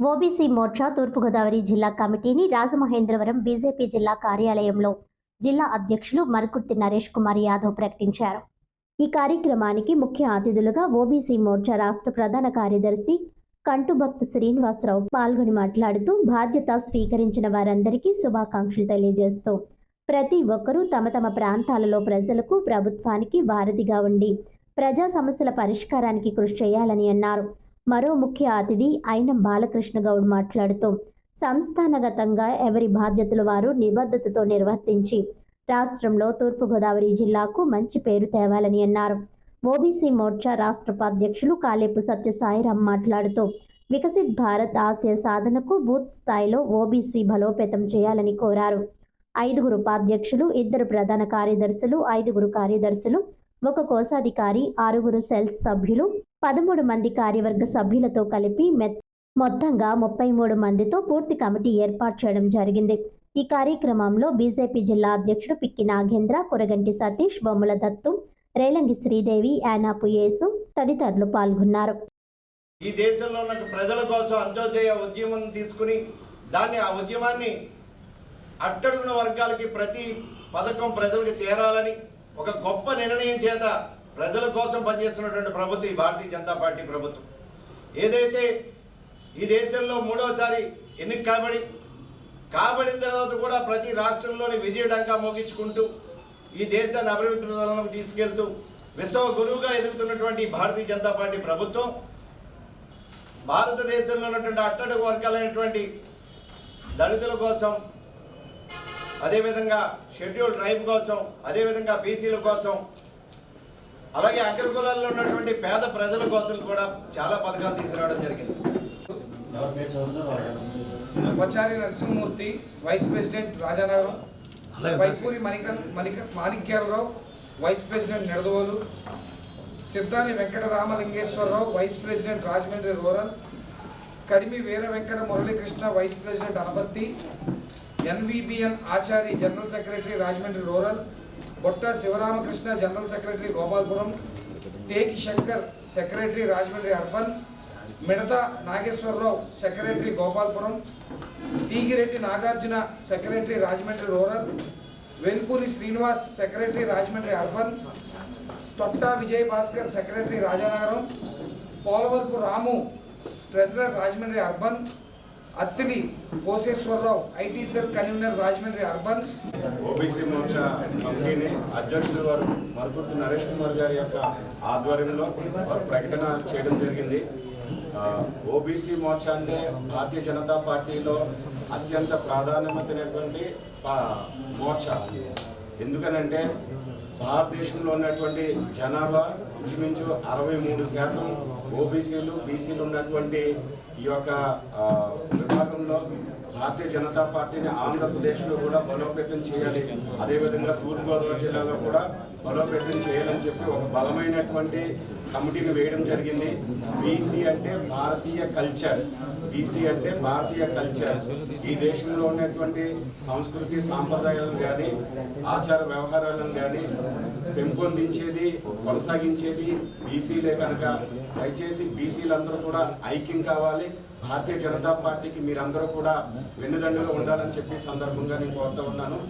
OBC Morcha తూర్పుగోదావరి జిల్లా కమిటీని Rajamahendravaram BJP జిల్లా కార్యాలయంలో జిల్లా అధ్యక్షులు మరుకుర్తి నరేష్ కుమార్ యాదవ్ ప్రకటించారు. ఈ కార్యక్రమానికి ముఖ్య అతిథులుగా ఓబీసీ మోర్చా రాష్ట్ర ప్రధాన కార్యదర్శి కంటుభక్త్ శ్రీనివాసరావు పాల్గొని మాట్లాడుతూ బాధ్యత స్వీకరించిన వారందరికీ శుభాకాంక్షలు తెలియజేస్తూ ప్రతి ఒక్కరూ తమ తమ ప్రాంతాలలో ప్రజలకు ప్రభుత్వానికి వారధిగా ఉండి ప్రజా సమస్యల పరిష్కారానికి కృషి చేయాలని అన్నారు. మరో ముఖ్య అతిథి అయిన బాలకృష్ణ గౌడ్ మాట్లాడుతూ సంస్థానగతంగా ఎవరి బాధ్యతలు వారు నిబద్ధతతో నిర్వర్తించి రాష్ట్రంలో తూర్పుగోదావరి జిల్లాకు మంచి పేరు తేవాలని అన్నారు. ఓబీసీ మోర్చా రాష్ట్ర ఉపాధ్యక్షులు కాలేపు సత్యసాయిరాం మాట్లాడుతూ వికసిత్ భారత్ ఆశయ సాధనకు బూత్ స్థాయిలో ఓబీసీ బలోపేతం చేయాలని కోరారు. ఐదుగురు ఉపాధ్యక్షులు ఇద్దరు ప్రధాన కార్యదర్శులు ఐదుగురు కార్యదర్శులు ఒక కోశాధికారి ఆరుగురు సెల్స్ సభ్యులు పదమూడు మంది కార్యవర్గ సభ్యులతో కలిపి మెత్ మొత్తంగా ముప్పై మూడు మందితో పూర్తి కమిటీ ఏర్పాటు చేయడం జరిగింది. ఈ కార్యక్రమంలో బీజేపీ జిల్లా అధ్యక్షుడు పిక్కి నాగేంద్ర కొరగంటి సతీష్ బొమ్మల దత్తు రేలంగి శ్రీదేవి యానాపు యేసు తదితరులు పాల్గొన్నారు. ఈ దేశంలో ఉన్న ప్రజల కోసం అంత్యోదయ ఉద్యమం తీసుకుని దాన్ని ఆ ఉద్యమాన్ని అట్టడుగున వర్గాలకి ప్రతి పథకం ప్రజలకు చేరాలని ఒక గొప్ప నిర్ణయం చేత ప్రజల కోసం పనిచేస్తున్నటువంటి ప్రభుత్వం ఈ భారతీయ జనతా పార్టీ ప్రభుత్వం. ఏదైతే ఈ దేశంలో మూడోసారి ఎన్నిక కాబడి కాబడిన తర్వాత కూడా ప్రతి రాష్ట్రంలోని విజయడంకా మోగించుకుంటూ ఈ దేశాన్ని అభివృద్ధి ప్రధానంలోకి తీసుకెళ్తూ విశ్వ గురువుగా ఎదుగుతున్నటువంటి భారతీయ జనతా పార్టీ ప్రభుత్వం భారతదేశంలో ఉన్నటువంటి అట్టడుగు వర్గాలైనటువంటి దళితుల కోసం అదేవిధంగా షెడ్యూల్ ట్రైబ్ కోసం అదేవిధంగా బీసీల కోసం అలాగే అగ్రకులాల్లో ఉన్నటువంటి పేద ప్రజల కోసం కూడా చాలా పథకాలు తీసుకురావడం జరిగింది. వచారి Narasimhamurthy vice president Rajanagaram Vaipuri Manika Manika Manikyalarao vice president Nidadavolu Siddhani Venkata Ramalingeswararao vice president Rajahmundry rural Kadimi Veera Venkata Muralikrishna vice president Anaparthi N V B N Achari general secretary Rajahmundry rural Botta Sivaramakrishna general secretary Gopalpuram Teki Shankar secretary Rajahmundry urban Midatha Nageswararao secretary Gopalpuram Teegireddy Nagarjuna secretary Rajahmundry rural Velpuri Srinivas secretary Rajahmundry urban Totta Vijay Bhaskar secretary Rajanagaram Polavarapu Ramu treasurer Rajahmundry urban Attili Koseswararao IT cell convener Rajahmundry urban. OBC Morcha కమిటీని అధ్యక్షులు వారు మరుకుర్తి నరేష్ కుమార్ గారి యొక్క ఆధ్వర్యంలో వారు ప్రకటన చేయడం జరిగింది. ఓబీసీ మోర్చా అంటే భారతీయ జనతా పార్టీలో అత్యంత ప్రాధాన్యమైనటువంటి మోర్చా. ఎందుకనంటే భారతదేశంలో ఉన్నటువంటి జనాభా ఇంచుమించు అరవై మూడు శాతం ఓబీసీలు బీసీలు ఉన్నటువంటి ఈ యొక్క విభాగంలో భారతీయ జనతా పార్టీని ఆంధ్రప్రదేశ్లో కూడా బలోపేతం చేయాలి. అదేవిధంగా తూర్పుగోదావరి జిల్లాలో కూడా బలోపేతం చేయాలని చెప్పి ఒక బలమైనటువంటి కమిటీని వేయడం జరిగింది. బీసీ అంటే భారతీయ కల్చర్. బీసీ అంటే భారతీయ కల్చర్. ఈ దేశంలో ఉన్నటువంటి సంస్కృతి సాంప్రదాయాలను కానీ ఆచార వ్యవహారాలను కానీ పెంపొందించేది కొనసాగించేది బీసీలే కనుక. దయచేసి బీసీలందరూ కూడా ఐక్యం కావాలి. భారతీయ జనతా పార్టీకి మీరందరూ కూడా వెన్నుదండుగా ఉండాలని చెప్పి సందర్భంగా నేను కోరుతూ ఉన్నాను.